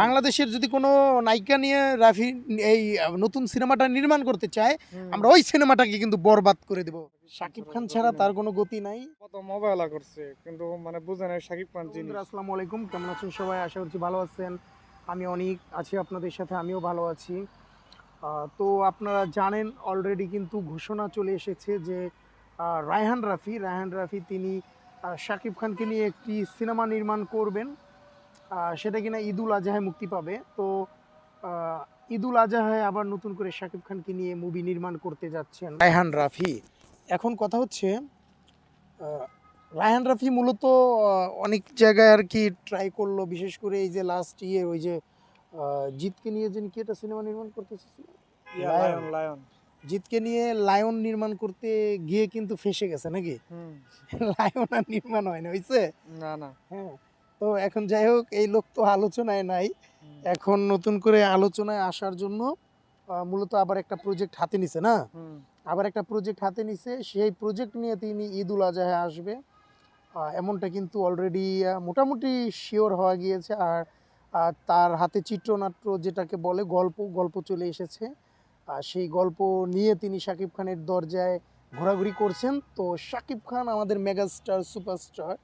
বাংলাদেশের যদি কোনো নায়িকা নিয়ে রাফি এই নতুন সিনেমাটা নির্মাণ করতে চায় আমরা ওই সিনেমাটাকে কিন্তু বরবাদ করে দেব। শাকিব খান ছাড়া তার কোনো গতি নাই। কত মোবাইলা করছে কিন্তু মানে বুঝে নাই শাকিব খান জিনিস বন্ধুরা, আসসালামু আলাইকুম কেমন আছেন সবাই? আশা করছি ভালো আছেন। আমি অনেক আছি আপনাদের সাথে আমিও ভালো আছি। তো আপনারা জানেন অলরেডি কিন্তু ঘোষণা চলে এসেছে যে রায়হান রাফি রায়হান রাফি তিনি শাকিব খানকে নিয়ে একটি সিনেমা নির্মাণ করবেন। সেটা কিনা ঈদুল আজহায় মুক্তি পাবে। তো ঈদুল আজহায় আবার নতুন করে শাকিব খানকে নিয়ে মুভি নির্মাণ করতে যাচ্ছেন রায়হান রাফি। এখন কথা হচ্ছে রায়হান রাফি মূলত অনেক জায়গায় আর কি ট্রাই করল বিশেষ করে এই যে লাস্ট ইয়ে ওই যে জিতকে নিয়ে যেন কি একটা সিনেমা নির্মাণ করতে? লায়ন লায়ন জিতকে নিয়ে লায়ন নির্মাণ করতে গিয়ে কিন্তু ফেসে গেছে নাকি? হুম। লায়ন আর নির্মাণ হয় না হয়েছে না না। হ্যাঁ। তো এখন যাই হোক এই লোক তো আলোচনায় নাই। এখন নতুন করে আলোচনায় আসার জন্য মূলত আবার একটা প্রজেক্ট হাতে নিছে না? আবার একটা প্রজেক্ট হাতে নিছে সেই প্রজেক্ট নিয়ে তিনি ঈদ উল আজহায় আসবে। এমনটা কিন্তু অলরেডি মোটামুটি শিওর হওয়া গিয়েছে। আর তার হাতে চিত্রনাট্য যেটাকে বলে গল্প গল্প চলে এসেছে। আর সেই গল্প নিয়ে তিনি শাকিব খানের দরজায় ঘোরাঘুরি করছেন। তো শাকিব খান আমাদের মেগাস্টার সুপারস্টার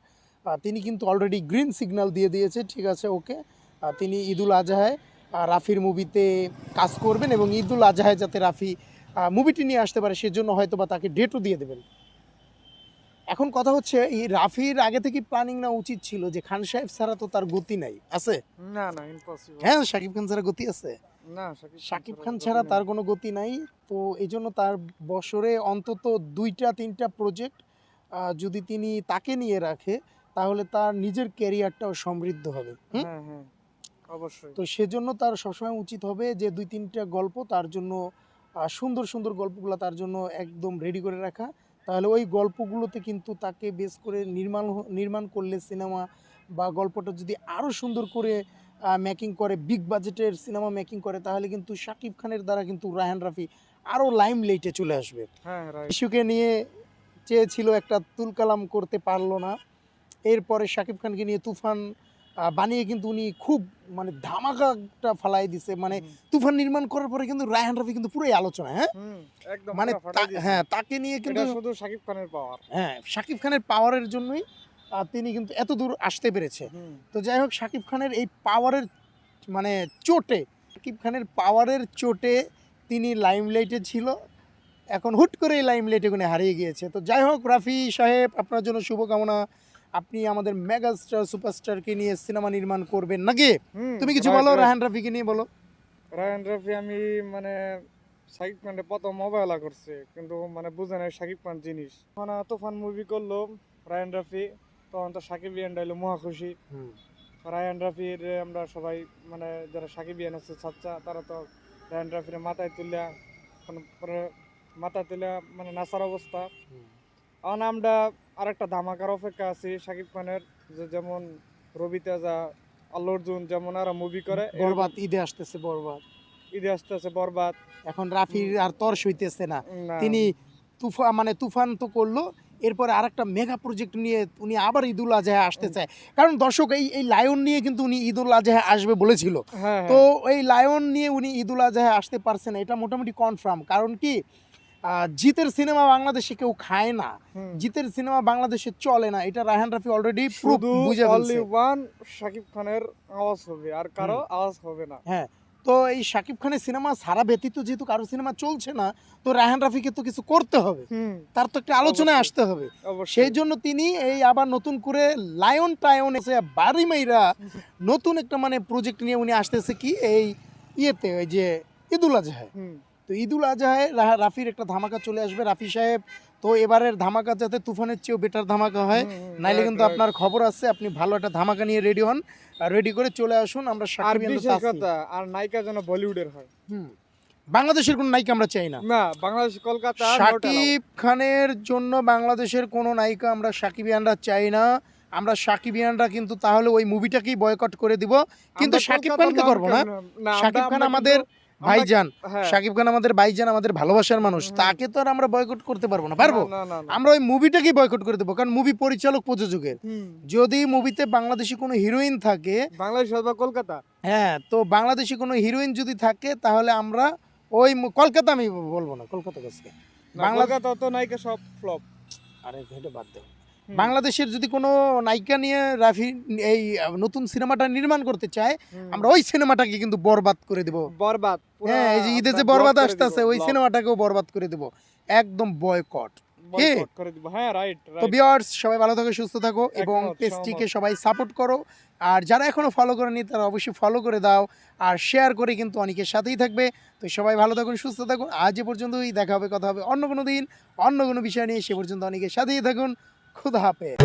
তিনি কিন্তু অলরেডি গ্রিন সিগন্যাল দিয়ে দিয়েছে ঠিক আছে ওকে। তিনি ঈদুল আজহায় রাফির মুভিতে কাজ করবেন এবং ঈদুল আজহায় যাতে রাফি মুভিটি নিয়ে আসতে পারে সেজন্য হয়তো বা তাকে ডেটও দিয়ে দেবেন। এখন কথা হচ্ছে এই রাফির আগে থেকে প্ল্যানিং না উচিত ছিল যে খান সাহেব ছাড়া তো তার গতি নাই আছে? না না ইম্পসিবল হ্যাঁ শাকিব খান ছাড়া গতি আছে? না শাকিব খান ছাড়া তার কোনো গতি নাই তো এই জন্য তার বছরে অন্তত দুইটা তিনটা প্রজেক্ট যদি তিনি তাকে নিয়ে রাখে তাহলে তার নিজের ক্যারিয়ারটাও সমৃদ্ধ হবে হ্যাঁ হ্যাঁ অবশ্যই। তো সেজন্য তার সবসময় উচিত হবে যে দুই তিনটা গল্প তার জন্য সুন্দর সুন্দর গল্পগুলো তার জন্য একদম রেডি করে রাখা। তাহলে ওই গল্পগুলোতে কিন্তু তাকে বেস করে নির্মাণ নির্মাণ করলে সিনেমা বা গল্পটা যদি আরও সুন্দর করে মেকিং করে বিগ বাজেটের সিনেমা মেকিং করে তাহলে কিন্তু শাকিব খানের দ্বারা কিন্তু রায়হান রাফি আরও লাইম লাইটে চলে আসবে। হ্যাঁ ইস্যুকে নিয়ে চেয়েছিল একটা তুলকালাম করতে পারল না। এরপরে শাকিব খানকে নিয়ে তুফান বানিয়ে কিন্তু উনি খুব মানে ধামাকাটা ফালাই দিছে। মানে তুফান নির্মাণ করার পরে কিন্তু রায়হান রাফি কিন্তু পুরোই আলোচনা হ্যাঁ? একদম মানে। হ্যাঁ তাকে নিয়ে কিন্তু শুধু শাকিব খানের পাওয়ার। হ্যাঁ শাকিব খানের পাওয়ারের জন্যই তিনি কিন্তু এত দূর আসতে পেরেছে। তো যাই হোক শাকিব খানের এই পাওয়ারের মানে চোটে শাকিব খানের পাওয়ারের চোটে তিনি লাইমলাইটে ছিল। এখন হুট করে এই লাইমলাইটে গুনে হারিয়ে গিয়েছে। তো যাই হোক রাফি সাহেব আপনার জন্য শুভকামনা। আপনি আমাদের মেগাস্টার সুপারস্টারকে নিয়ে সিনেমা নির্মাণ করবেন নাকি? তুমি কিছু বলো. রাহান রাফিকে নিয়ে বলো। রায়ান রাফি আমি মানে শাকিব খানের প্রথম মোবাইলা করছে কিন্তু মানে বুঝে নাই শাকিব খান জিনিস। মানে তুফান মুভি করল রায়ান রাফি তখন তো সাকিব ইয়ান ডাইলো মহা খুশি। রায়ান রাফির আমরা সবাই মানে যারা সাকিব ইয়ান আছে চাচা তারা তো রায়ান রাফির মাথায় তুলিয়া মানে মাথায় তুলিয়া মানে নাচার অবস্থা। এখন আমরা আরেকটা ধামাকার অপেক্ষা আছি শাকিব খানের যে যেমন রবি তেজা আল্লু অর্জুন যেমন আর মুভি করে বরবাদ ঈদে আসতেছে বরবাদ। ঈদে আসতেছে বরবাদ। এখন রাফির আর তর্স হইতেছে না। তিনি তুফান মানে তুফান তো করল এরপরে আরেকটা মেগা প্রজেক্ট নিয়ে উনি আবার ঈদুল আজহায় আসতে চায় কারণ দর্শক এই এই লায়ন নিয়ে কিন্তু উনি ঈদুল আজহায় আসবে বলেছিল। হ্যাঁ তো হ্যাঁ। এই লায়ন নিয়ে উনি ঈদুল আজহায় আসতে পারছেন না এটা মোটামুটি কনফার্ম কারণ কি? জিতের সিনেমা বাংলাদেশে কেউ খায় না। জিতের সিনেমা বাংলাদেশে চলে না। এটা রায়হান রাফি অলরেডি প্রুফ বুঝে ফেলছে। ওয়ান শাকিব খানের আওয়াজ হবে আর কারও আওয়াজ হবে না। হ্যাঁ তো এই শাকিব খানের সিনেমা সারা ব্যতীত যেহেতু কারও সিনেমা চলছে না তো রায়হান রাফিকে তো কিছু করতে হবে। তার তো একটা আলোচনায় আসতে হবে। সেই জন্য তিনি এই আবার নতুন করে লায়ন টায়ন এসে বাড়ি মাইরা নতুন একটা মানে প্রজেক্ট নিয়ে উনি আসতেছে কি এই ইয়েতে ওই যে ঈদুল আজহায়। তো ঈদুল আজহায় রাফির একটা ধামাকা চলে আসবে। রাফি সাহেব তো এবারের ধামাকা যাতে তুফানের চেয়েও বেটার ধামাকা হয় নাইলে কিন্তু আপনার খবর আছে আপনি ভালো একটা ধামাকা নিয়ে রেডি হন। রেডি করে চলে আসুন আমরা আর সাকিব নায়িকা যেন বলিউডের হয়। হুম। বাংলাদেশের কোন নায়িকা আমরা চাই না। না বাংলাদেশ কলকাতা সাকিব খানের জন্য বাংলাদেশের কোনো নায়িকা আমরা সাকিবিয়ানরা চাই না। আমরা সাকিবিয়ানরা কিন্তু তাহলে ওই মুভিটাকেই বয়কট করে দিব। কিন্তু কলকাতা খানকে করব না। শাকিব খান আমাদের ভাইজান হ্যাঁ। শাকিব খান আমাদের ভাইজান আমাদের ভালোবাসার মানুষ তাকে তো আর আমরা বয়কট করতে পারব না পারব। আমরা ওই মুভিটাকেই বয়কট করে দেবো কারণ মুভি পরিচালক প্রযোজকের। যদি মুভিতে বাংলাদেশি কোনো হিরোইন থাকে বাংলাদেশ অথবা কলকাতা? হ্যাঁ তো বাংলাদেশি কোনো হিরোইন যদি থাকে তাহলে আমরা ওই কলকাতা আমি বলব না কলকাতা কাছে বাংলা- তো নায়িকা সব ফ্লপ আরে এটা বাদ দাও। বাংলাদেশের যদি কোনো নায়িকা নিয়ে রাফি এই নতুন সিনেমাটা নির্মাণ করতে চায় আমরা ওই সিনেমাটাকে কিন্তু বরবাদ করে দেব। বরবাদ হ্যাঁ এই যে ঈদে যে বরবাদ আসতেছে ওই সিনেমাটাকেও বরবাদ করে দেব। একদম বয়কট হ্যাঁ তো সবাই ভালো থাকো সুস্থ থাকো এবং পেজটিকে সবাই সাপোর্ট করো। আর যারা এখনও ফলো করেনি তারা অবশ্যই ফলো করে দাও। আর শেয়ার করে কিন্তু অনেকের সাথেই থাকবে। তো সবাই ভালো থাকুন সুস্থ থাকুন। আজ এ পর্যন্তই দেখা হবে কথা হবে অন্য কোনো দিন অন্য কোনো বিষয় নিয়ে সে পর্যন্ত অনেকের সাথেই থাকুন। খুদা হাফেজ